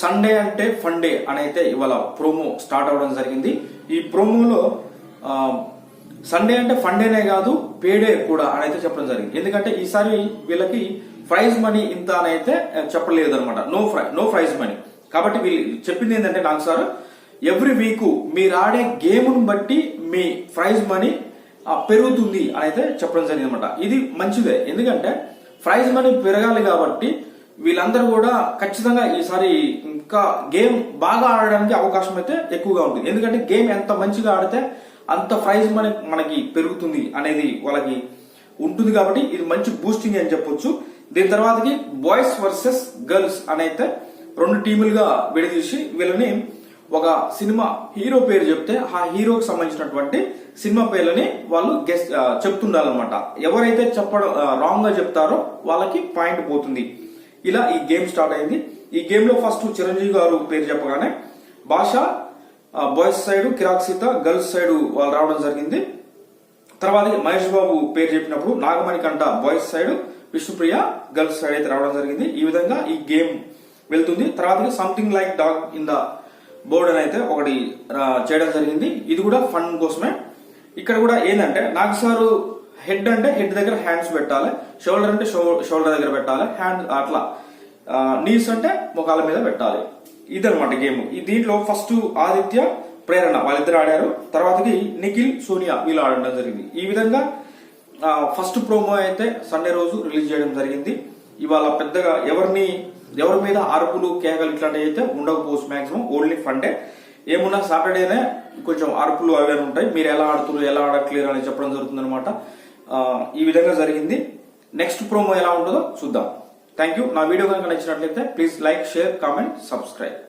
Sunday అంటే funday అని అయితే ఇవాళ ప్రోమో స్టార్ట్ అవ్వడం జరిగింది. ఈ ప్రోమోలో సండే అంటే ఫండేనే కాదు పేడే కూడా అని అయితే చెప్పడం జరిగింది. ఎందుకంటే ఈసారి వీళ్ళకి ప్రైజ్ మనీ ఇంత అని అయితే చెప్పలేదు అనమాట no fry no prize money కాబట్టి వీళ్ళు చెప్పింది ఏంటంటే నాకు సార్ ఎవ్రీ వీక్ మీరు ఆడే గేమ్ను బట్టి మీ ప్రైజ్ మనీ పెరుగుతుంది అని అయితే చెప్పడం జరిగింది అనమాట ఇది మంచిదే. ఎందుకంటే ప్రైజ్ మనీ పెరగాలి కాబట్టి వీళ్ళందరూ కూడా ఖచ్చితంగా ఈసారి ఇంకా గేమ్ బాగా ఆడడానికి అవకాశం అయితే ఎక్కువగా ఉంటుంది. ఎందుకంటే గేమ్ ఎంత మంచిగా ఆడితే అంత ప్రైజ్ మనకి మనకి పెరుగుతుంది అనేది వాళ్ళకి ఉంటుంది కాబట్టి ఇది మంచి బూస్టింగ్ అని చెప్పొచ్చు. దీని తర్వాతకి బాయ్స్ వర్సెస్ గర్ల్స్ అనైతే అయితే రెండు టీములుగా విడదీసి వీళ్ళని ఒక సినిమా హీరో పేరు చెప్తే ఆ హీరోకి సంబంధించినటువంటి సినిమా పేర్లని వాళ్ళు గెస్ట్ చెప్తుండాలన్నమాట. ఎవరైతే చెప్పడం రాంగ్గా చెప్తారో వాళ్ళకి పాయింట్ పోతుంది. ఇలా ఈ గేమ్ స్టార్ట్ అయింది. ఈ గేమ్లో ఫస్ట్ చిరంజీవి గారు పేరు చెప్పగానే భాష బాయ్స్ సైడ్ కిరాక్ సీత గర్ల్స్ సైడ్ వాళ్ళు రావడం జరిగింది. తర్వాత మహేష్ బాబు పేరు చెప్పినప్పుడు నాగమణి కంట boys side Vishnupriya girls side అయితే రావడం జరిగింది. ఈ విధంగా ఈ గేమ్ వెళ్తుంది. తర్వాత something like dog in the board అని అయితే ఒకటి చేయడం జరిగింది. ఇది కూడా ఫండ్ కోసమే. ఇక్కడ కూడా ఏంటంటే నాకు సారు హెడ్ అంటే హెడ్ దగ్గర హ్యాండ్స్ పెట్టాలి షోల్డర్ అంటే షోల్డర్ దగ్గర పెట్టాలి హ్యాండ్ అట్లా. నీస్ అంటే ముఖాల మీద పెట్టాలి. ఇదనమాట గేమ్. ఈ దీంట్లో ఫస్ట్ ఆదిత్య ప్రేరణ వాళ్ళిద్దరు ఆడారు. తర్వాతకి నిఖిల్ సోనియా వీళ్ళు ఆడడం జరిగింది. ఈ విధంగా ఫస్ట్ ప్రోమో అయితే సండే రోజు రిలీజ్ చేయడం జరిగింది. ఇవాళ పెద్దగా ఎవరిని ఎవరి మీద అరుపులు కేకలు ఇట్లాంటివి అయితే ఉండకపోవచ్చు మాక్సిమం ఓన్లీ ఫండే. ఏమున్నా సాటర్డేనే కొంచెం అరుపులు అవే ఉంటాయి. మీరు ఎలా ఆడుతున్నారు ఎలా ఆడట్లేరు అని చెప్పడం జరుగుతుంది అనమాట ఈ విధంగా జరిగింది. నెక్స్ట్ ప్రోమో ఎలా ఉంటుందో చూద్దాం. థ్యాంక్ యూ నా వీడియో కనుక నచ్చినట్లయితే please like share comment subscribe